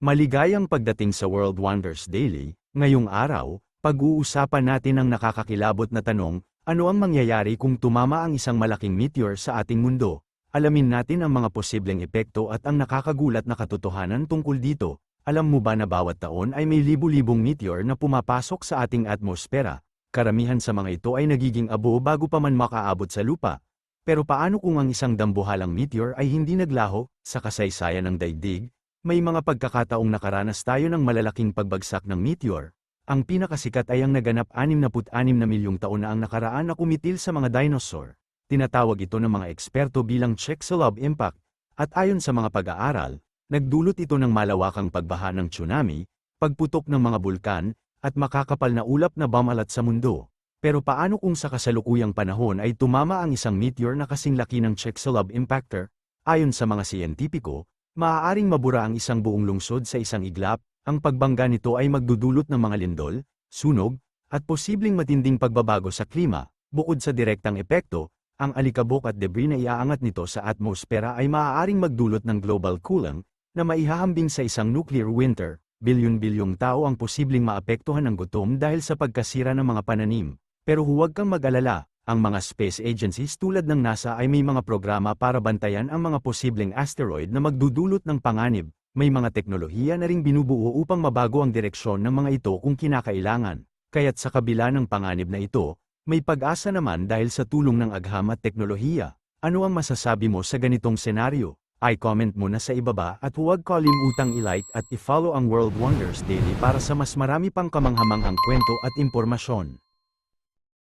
Maligayang pagdating sa World Wonders Daily, ngayong araw, pag-uusapan natin ang nakakakilabot na tanong, ano ang mangyayari kung tumama ang isang malaking meteor sa ating mundo? Alamin natin ang mga posibleng epekto at ang nakakagulat na katotohanan tungkol dito. Alam mo ba na bawat taon ay may libu-libong meteor na pumapasok sa ating atmosfera? Karamihan sa mga ito ay nagiging abo bago pa man makaabot sa lupa. Pero paano kung ang isang dambuhalang meteor ay hindi naglaho sa kasaysayan ng daigdig? May mga pagkakataong nakaranas tayo ng malalaking pagbagsak ng meteor. Ang pinakasikat ay ang naganap 66 na milyong taon na ang nakaraan na kumitil sa mga dinosaur. Tinatawag ito ng mga eksperto bilang Chicxulub impact, at ayon sa mga pag-aaral, nagdulot ito ng malawakang pagbaha ng tsunami, pagputok ng mga bulkan, at makakapal na ulap na bamalat sa mundo. Pero paano kung sa kasalukuyang panahon ay tumama ang isang meteor na kasing laki ng Chicxulub impactor? Ayon sa mga siyentipiko, maaaring mabura ang isang buong lungsod sa isang iglap, ang pagbangga nito ay magdudulot ng mga lindol, sunog, at posibleng matinding pagbabago sa klima. Bukod sa direktang epekto, ang alikabok at debris na iaangat nito sa atmosfera ay maaaring magdulot ng global cooling, na maihahambing sa isang nuclear winter. Bilyon-bilyong tao ang posibleng maapektuhan ng gutom dahil sa pagkasira ng mga pananim. Pero huwag kang mag-alala, ang mga space agencies tulad ng NASA ay may mga programa para bantayan ang mga posibleng asteroid na magdudulot ng panganib. May mga teknolohiya na ring binubuo upang mabago ang direksyon ng mga ito kung kinakailangan. Kaya't sa kabila ng panganib na ito, may pag-asa naman dahil sa tulong ng agham at teknolohiya. Ano ang masasabi mo sa ganitong senaryo? I-comment mo na sa ibaba at huwag kalimutang i-like at i-follow ang World Wonders Daily para sa mas marami pang kamanghamanghang kwento at impormasyon.